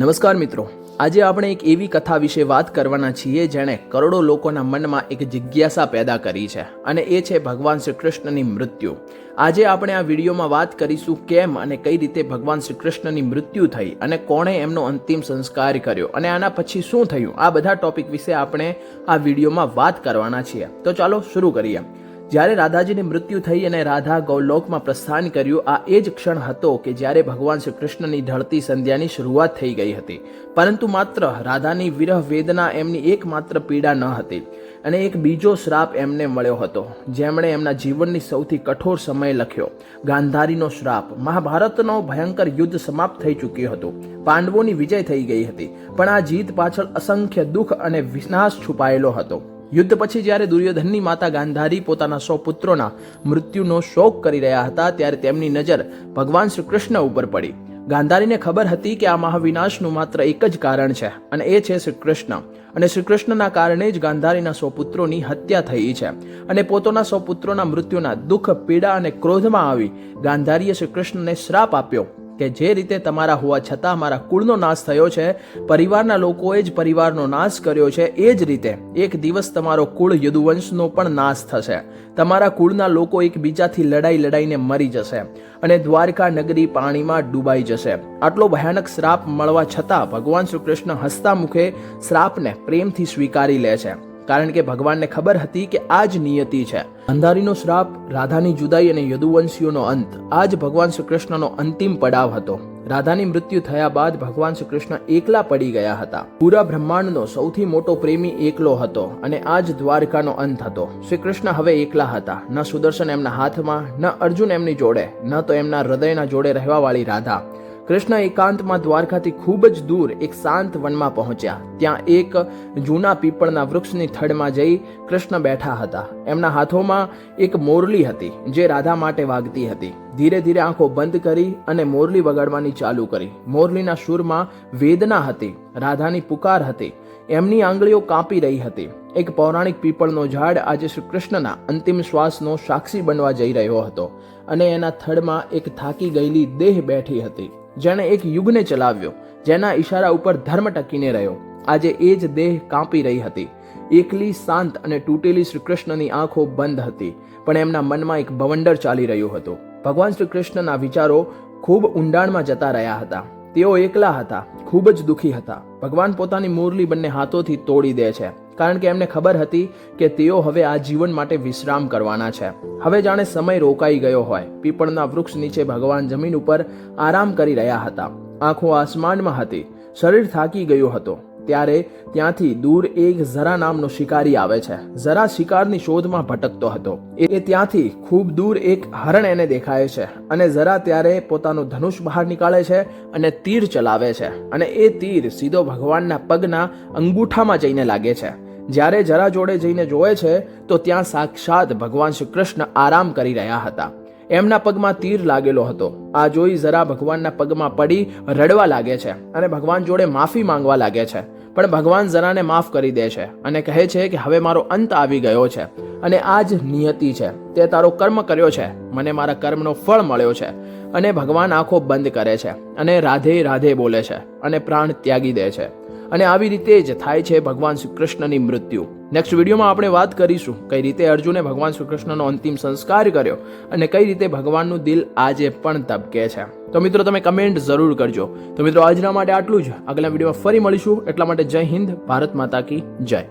નમસ્કાર મિત્રો. આજે આપણે એક એવી કથા વિશે વાત કરવાના છીએ જેણે કરોડો લોકોના મનમાં એક જિજ્ઞાસા પેદા કરી છે અને એ છે ભગવાન શ્રી કૃષ્ણની મૃત્યુ. આજે આપણે આ વિડીયોમાં વાત કરીશું કેમ અને કઈ રીતે ભગવાન શ્રી કૃષ્ણની મૃત્યુ થઈ અને કોણે એમનો અંતિમ સંસ્કાર કર્યો અને આના પછી શું થયું. આ બધા ટોપિક વિશે આપણે આ વિડીયોમાં વાત કરવાના છીએ. તો ચાલો શરૂ કરીએ. જ્યારે રાધાજીની મૃત્યુ થઈ અને રાધા ગૌલોકમાં પ્રસ્થાન કર્યું, આ એ જ ક્ષણ હતો કે જ્યારે ભગવાન શ્રી કૃષ્ણની ઢળતી સંધ્યાની શરૂઆત થઈ ગઈ હતી. પરંતુ માત્ર રાધાની વિરહ વેદના એમની એકમાત્ર પીડા ન હતી અને એક બીજો શ્રાપ એમને મળ્યો હતો. જેમણે એમના જીવનની સૌથી કઠોર સમય લખ્યો. ગાંધારીનો શ્રાપ. મહાભારતનો ભયંકર યુદ્ધ સમાપ્ત થઈ ચૂક્યું હતું. પાંડવોની વિજય થઈ ગઈ હતી. પણ આ જીત પાછળ અસંખ્ય દુઃખ અને વિનાશ છુપાયેલો હતો. યુદ્ધ પછી જ્યારે દુર્યોધનની માતા ગાંધારી પોતાના સો પુત્રોના મૃત્યુનો શોક કરી રહ્યા હતા, ત્યારે તેમની નજર ભગવાન શ્રી કૃષ્ણ ઉપર પડી. ગાંધારીને ખબર હતી કે આ મહાવિનાશનું માત્ર એક જ કારણ છે, અને એ છે શ્રી કૃષ્ણ અને શ્રી કૃષ્ણના કારણે જ ગાંધારીના સો પુત્રોની હત્યા થઈ છે. અને પોતાના સો પુત્રોના મૃત્યુના દુઃખ, પીડા અને ક્રોધમાં આવી ગાંધારીએ શ્રી કૃષ્ણને શ્રાપ આપ્યો. કે જે રીતે તમારા હોવા છતાં મારા કુળનો નાશ થયો છે, પરિવારના લોકોએ જ પરિવારનો નાશ કર્યો છે, એ જ રીતે એક દિવસ તમારો કુળ યદુવંશનો પણ નાશ થશે. તમારા કુળના લોકો એકબીજાથી લડાઈ લડાઈને મરી જશે અને દ્વારકા નગરી પાણીમાં ડૂબાઈ જશે. આટલો ભયાનક શ્રાપ મળવા છતાં ભગવાન શ્રી કૃષ્ણ હસતા મુખે શ્રાપને પ્રેમથી સ્વીકારી લે છે. કારણ કે ભગવાનને ખબર હતી કે આ જ નિયતિ છે. અંધારીનો શ્રાપ, રાધાની જુદાઈ અને યદુવંશીઓનો અંત, આ જ ભગવાન શ્રી કૃષ્ણનો અંતિમ પડાવ હતો. રાધાની મૃત્યુ થયા બાદ ભગવાન શ્રી કૃષ્ણ એકલા પડી ગયા હતા. પૂરા બ્રહ્માંડનો સૌથી મોટો પ્રેમી એકલો હતો અને આ જ દ્વારકાનો અંત હતો. શ્રી કૃષ્ણ હવે એકલા હતા. ન સુદર્શન એમના હાથમાં, ન અર્જુન એમની જોડે, ન તો એમના હૃદયના જોડે રહેવાવાળી રાધા. કૃષ્ણ એકાંતમાં દ્વારકાથી ખૂબ જ દૂર એક શાંત વનમાં પહોંચ્યા. ત્યાં એક જૂના પીપળના વૃક્ષની થડમાં જઈ કૃષ્ણ બેઠા હતા. એમના હાથોમાં એક મોરલી હતી, જે રાધા માટે વાગતી હતી. ધીરે ધીરે આંખો બંધ કરી અને મોરલી વગાડવાની ચાલુ કરી. મોરલીના સૂરમાં વેદના હતી, રાધાની પુકાર હતી, એમની આંગળીઓ કાપી રહી હતી. એક પૌરાણિક પીપળનો ઝાડ આજે શ્રી કૃષ્ણના અંતિમ શ્વાસનો સાક્ષી બનવા જઈ રહ્યો હતો અને એના થડમાં એક થાકી ગયેલી દેહ બેઠી હતી. જેણે એક યુગને ચલાવ્યો, જેના ઈશારા ઉપર ધર્મ ટકીને રહ્યો. આજે એ જ દેહ કાંપી રહી હતી. એકલી શાંત અને તૂટેલી શ્રી કૃષ્ણની આંખો બંધ હતી, પણ એમના મનમાં એક બવંડર ચાલી રહ્યું હતું. ભગવાન શ્રી કૃષ્ણના વિચારો ખૂબ ઊંડાણમાં જતા રહ્યા હતા. તેઓ એકલા હતા, ખૂબ જ દુઃખી હતા. ભગવાન પોતાની મુરલી બંને હાથોથી તોડી દે છે. કારણ કે એમને ખબર હતી કે તેઓ હવે આ જીવન માટે વિશ્રામ કરવાના છે. હવે જાણે સમય રોકાઈ ગયો હોય. પીપળના વૃક્ષ નીચે ભગવાન જમીન ઉપર આરામ કરી રહ્યા હતા. આંખો આસમાનમાં હતી. શરીર થાકી ગયું હતું. ત્યારે ત્યાંથી દૂર એક ઝરા નામનો શિકારી આવે છે. ઝરા શિકારની શોધમાં ભટકતો હતો. એ ત્યાંથી ખૂબ દૂર એક હરણ એને દેખાય છે અને ઝરા ત્યારે પોતાનું ધનુષ બહાર નીકાળે છે અને તીર ચલાવે છે. અને એ તીર સીધો ભગવાનના પગના અંગૂઠામાં જઈને લાગે છે. જ્યારે જરા જોડે જઈને જોવે છે, તો ત્યાં સાક્ષાત ભગવાન શ્રી કૃષ્ણ આરામ કરી રહ્યા હતા. એમના પગમાં તીર લાગેલો હતો. આ જોઈ જરા ભગવાનના પગમાં પડી રડવા લાગે છે અને ભગવાન જોડે માફી માંગવા લાગે છે. પણ ભગવાન જરાને માફ કરી દે છે અને કહે છે કે હવે મારો અંત આવી ગયો છે અને આ જ નિયતિ છે. તે તારો કર્મ કર્યો છે. મને મારા કર્મનો ફળ મળ્યો છે અને ભગવાન આંખો બંધ કરે છે અને રાધે રાધે બોલે છે અને પ્રાણ ત્યાગી દે છે. અને આવી રીતે જ થાય છે ભગવાન શ્રી કૃષ્ણની મૃત્યુ. નેક્સ્ટ વિડીયોમાં આપણે વાત કરીશું કઈ રીતે અર્જુને ભગવાન શ્રી કૃષ્ણનો અંતિમ સંસ્કાર કર્યો અને કઈ રીતે ભગવાનનું દિલ આજે પણ તબકે છે. તો મિત્રો, તમે કમેન્ટ જરૂર કરજો. તો મિત્રો, આજના માટે આટલું જ. આગલા વિડીયોમાં ફરી મળીશું. એટલા માટે જય હિન્દ, ભારત માતા કી જય.